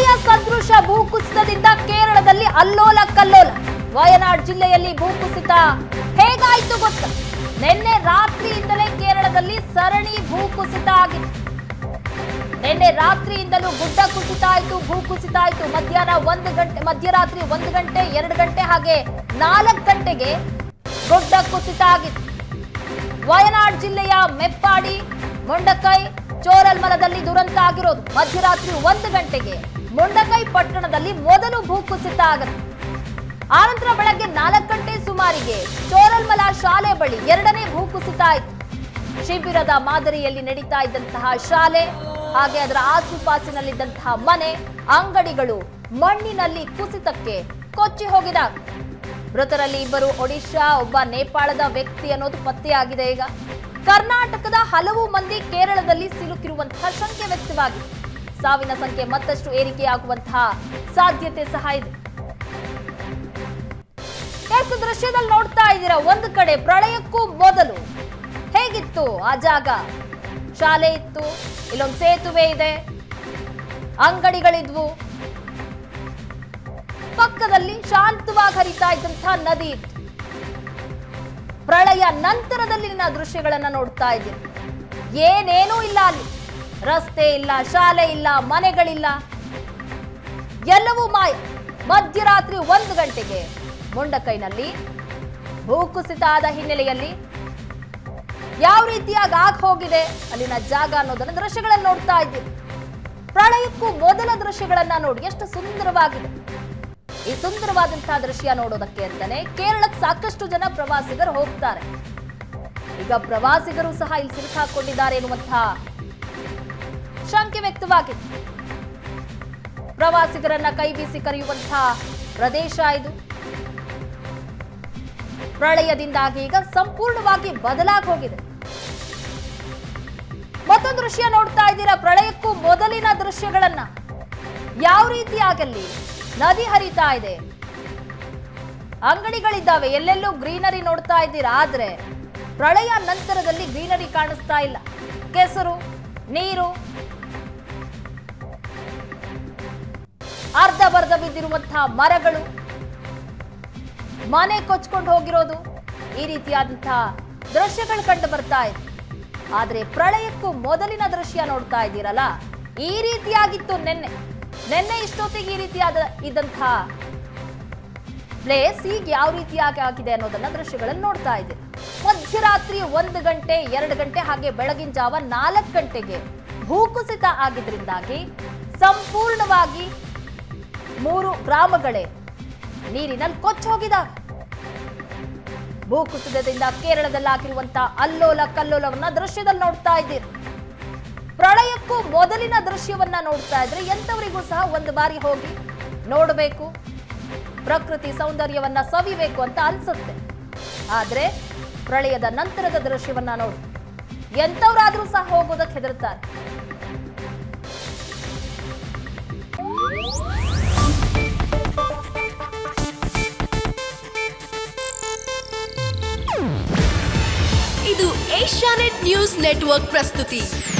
ಪ್ರಳಯ ಸದೃಶ ಭೂಕುಸಿತದಿಂದ ಕೇರಳದಲ್ಲಿ ಅಲ್ಲೋಲ ಕಲ್ಲೋಲ. ವಯನಾಡ್ ಜಿಲ್ಲೆಯಲ್ಲಿ ಭೂಕುಸಿತ. ಹೇಗಾಯ್ತು ಗೊತ್ತ? ನಿನ್ನೆ ರಾತ್ರಿಯಿಂದಲೇ ಕೇರಳದಲ್ಲಿ ಸರಣಿ ಭೂಕುಸಿತ ಆಗಿತ್ತು ನಿನ್ನೆ ರಾತ್ರಿಯಿಂದಲೂ ಗುಡ್ಡ ಕುಸಿತ ಆಯ್ತು, ಭೂಕುಸಿತ ಆಯ್ತು. ಮಧ್ಯಾಹ್ನ ಒಂದು ಗಂಟೆ, ಮಧ್ಯರಾತ್ರಿ ಒಂದು ಗಂಟೆ, ಎರಡು ಗಂಟೆ ಹಾಗೆ ನಾಲ್ಕು ಗಂಟೆಗೆ ಗುಡ್ಡ ಕುಸಿತ ಆಗಿತ್ತು ವಯನಾಡ್ ಜಿಲ್ಲೆಯ ಮೆಪ್ಪಾಡಿ, ಮೊಂಡಕೈ ಚೋರಲ್ಮಲದಲ್ಲಿ ದುರಂತ ಆಗಿರೋದು ಮಧ್ಯರಾತ್ರಿ ಒಂದು ಗಂಟೆಗೆ. ಮುಂಡಕೈ ಪಟ್ಟಣದಲ್ಲಿ ಮೊದಲು ಭೂಕುಸಿತ ಆಗುತ್ತೆ ಆನಂತರ ಬೆಳಗ್ಗೆ ನಾಲ್ಕು ಗಂಟೆ ಸುಮಾರಿಗೆ ಚೋರಲ್ಮಲ ಶಾಲೆ ಬಳಿ ಎರಡನೇ ಭೂಕುಸಿತ ಆಯಿತು. ಶಿಬಿರದ ಮಾದರಿಯಲ್ಲಿ ನಡೀತಾ ಇದ್ದಂತಹ ಶಾಲೆ, ಹಾಗೆ ಅದರ ಆಸುಪಾಸಿನಲ್ಲಿದ್ದಂತಹ ಮನೆ, ಅಂಗಡಿಗಳು ಮಣ್ಣಿನಲ್ಲಿ ಕುಸಿತಕ್ಕೆ ಕೊಚ್ಚಿ ಹೋಗಿದ ಮೃತರಲ್ಲಿ ಇಬ್ಬರು ಒಡಿಶಾ, ಒಬ್ಬ ನೇಪಾಳದ ವ್ಯಕ್ತಿ ಅನ್ನೋದು ಪತ್ತೆಯಾಗಿದೆ ಈಗ. ಕರ್ನಾಟಕದ ಹಲವು ಮಂದಿ ಕೇರಳದಲ್ಲಿ ಸಿಲುಕಿರುವಂತಹ ಶಂಕೆ ವ್ಯಕ್ತವಾಗಿದೆ. ಸಾವಿನ ಸಂಖ್ಯೆ ಮತ್ತಷ್ಟು ಏರಿಕೆಯಾಗುವಂತಹ ಸಾಧ್ಯತೆ ಸಹ ಇದೆ. ದೃಶ್ಯದಲ್ಲಿ ನೋಡ್ತಾ ಇದ್ದೀರಾ, ಒಂದು ಕಡೆ ಪ್ರಳಯಕ್ಕೂ ಮೊದಲು. ಹೇಗಿತ್ತು ಆ ಜಾಗ? ಶಾಲೆ ಇತ್ತು, ಇಲ್ಲೊಂದು ಸೇತುವೆ ಇದೆ, ಅಂಗಡಿಗಳಿದ್ವು. ಪಕ್ಕದಲ್ಲಿ ಶಾಂತವಾಗಿ ಹರಿತಾ ಇದ್ದಂತಹ ನದಿ ಇತ್ತು. ಪ್ರಳಯ ನಂತರದಲ್ಲಿನ ದೃಶ್ಯಗಳನ್ನ ನೋಡ್ತಾ ಇದ್ದೀನಿ. ಏನೇನೂ ಇಲ್ಲ ಅಲ್ಲಿ. ರಸ್ತೆ ಇಲ್ಲ, ಶಾಲೆ ಇಲ್ಲ, ಮನೆಗಳಿಲ್ಲ. ಎಲ್ಲವೂ ಮಾಯ. ಮಧ್ಯರಾತ್ರಿ ಒಂದು ಗಂಟೆಗೆ ಮುಂಡಕೈನಲ್ಲಿ ಭೂಕುಸಿತ ಆದ ಹಿನ್ನೆಲೆಯಲ್ಲಿ ಯಾವ ರೀತಿಯಾಗಿ ಆಗ ಹೋಗಿದೆ ಅಲ್ಲಿನ ಜಾಗ ಅನ್ನೋದನ್ನ ದೃಶ್ಯಗಳನ್ನು ನೋಡ್ತಾ ಇದ್ದೀವಿ ಪ್ರಳಯಕ್ಕೂ ಮೊದಲ ದೃಶ್ಯಗಳನ್ನ ನೋಡಿ ಎಷ್ಟು ಸುಂದರವಾಗಿದೆ. ಈ ಸುಂದರವಾದಂತಹ ದೃಶ್ಯ ನೋಡೋದಕ್ಕೆ ಅಂತಾನೆ ಕೇರಳಕ್ಕೆ ಸಾಕಷ್ಟು ಜನ ಪ್ರವಾಸಿಗರು ಹೋಗ್ತಾರೆ. ಈಗ ಪ್ರವಾಸಿಗರು ಸಹ ಇಲ್ಲಿ ಸಿಲುಕಾಕೊಂಡಿದ್ದಾರೆ ಎನ್ನುವಂತಹ ಶಂಕೆ ವ್ಯಕ್ತವಾಗಿದೆ. ಪ್ರವಾಸಿಗರನ್ನ ಕೈ ಬೀಸಿ ಕರೆಯುವಂತಹ ಪ್ರದೇಶ ಇದು. ಪ್ರಳಯದಿಂದಾಗಿ ಈಗ ಸಂಪೂರ್ಣವಾಗಿ ಬದಲಾಗಿ ಹೋಗಿದೆ. ಮತ್ತೊಂದು ದೃಶ್ಯ ನೋಡ್ತಾ ಇದ್ದೀರಾ? ಪ್ರಳಯಕ್ಕೂ ಮೊದಲಿನ ದೃಶ್ಯಗಳನ್ನ. ಯಾವ ರೀತಿಯಾಗಲ್ಲಿ ನದಿ ಹರಿತಾ ಇದೆ. ಅಂಗಡಿಗಳಿದ್ದಾವೆ, ಎಲ್ಲೆಲ್ಲೂ ಗ್ರೀನರಿ ನೋಡ್ತಾ ಇದ್ದೀರಾ, ಆದ್ರೆ ಪ್ರಳಯ ನಂತರದಲ್ಲಿ ಗ್ರೀನರಿ ಕಾಣಿಸ್ತಾ ಇಲ್ಲ. ಕೆಸರು, ನೀರು, ಅರ್ಧ ಬರ್ಧ ಬಿದ್ದಿರುವಂತಹ ಮರಗಳು, ಮನೆ ಕೊಚ್ಕೊಂಡು ಹೋಗಿರೋದು ಈ ರೀತಿಯಾದಂತಹ ದೃಶ್ಯಗಳು ಕಂಡು ಬರ್ತಾ ಇದೆ. ಆದ್ರೆ ಪ್ರಳಯಕ್ಕೂ ಮೊದಲಿನ ದೃಶ್ಯ ನೋಡ್ತಾ ಇದ್ದೀರಲ್ಲ, ಈ ರೀತಿಯಾಗಿತ್ತು ನಿನ್ನೆ. ನಿನ್ನೆ ಇಷ್ಟೊತ್ತಿಗೆ ಈ ರೀತಿಯಾದ ಇದ್ದಂತಹ ಪ್ಲೇಸ್ ಈಗ ಯಾವ ರೀತಿಯಾಗಿ ಆಗಿದೆ ಅನ್ನೋದನ್ನ ದೃಶ್ಯಗಳನ್ನು ನೋಡ್ತಾ ಇದೆ. ಮಧ್ಯರಾತ್ರಿ ಒಂದು ಗಂಟೆ, ಎರಡು ಗಂಟೆ ಹಾಗೆ ಬೆಳಗಿನ ಜಾವ ನಾಲ್ಕು ಗಂಟೆಗೆ ಭೂಕುಸಿತ ಆಗಿದ್ರಿಂದಾಗಿ ಸಂಪೂರ್ಣವಾಗಿ ಮೂರು ಗ್ರಾಮಗಳೇ ನೀರಿನಲ್ಲಿ ಕೊಚ್ಚೋಗಿದ ಭೂಕುಸಿತದಿಂದ ಕೇರಳದಲ್ಲಿ ಆಗಿರುವಂತಹ ಅಲ್ಲೋಲ ಕಲ್ಲೋಲವನ್ನ ದೃಶ್ಯದಲ್ಲಿ ನೋಡ್ತಾ ಇದ್ದೀರಿ. ಪ್ರಳಯಕ್ಕೂ ಮೊದಲಿನ ದೃಶ್ಯವನ್ನ ನೋಡ್ತಾ ಇದ್ರೆ ಎಂಥವರಿಗೂ ಸಹ ಒಂದು ಬಾರಿ ಹೋಗಿ ನೋಡಬೇಕು. ಪ್ರಕೃತಿ ಸೌಂದರ್ಯವನ್ನ ಸವಿಬೇಕು ಅಂತ ಅನ್ಸುತ್ತೆ. ಆದ್ರೆ ಪ್ರಳಯದ ನಂತರದ ದೃಶ್ಯವನ್ನ ನೋಡಿ. ಎಂಥವ್ರಾದ್ರೂ ಸಹ ಹೋಗೋದಕ್ಕೆ ಹೆದರ್ತಾರೆ. ಇದು ಏಷ್ಯಾನೆಟ್ ನ್ಯೂಸ್ ನೆಟ್ವರ್ಕ್ ಪ್ರಸ್ತುತಿ.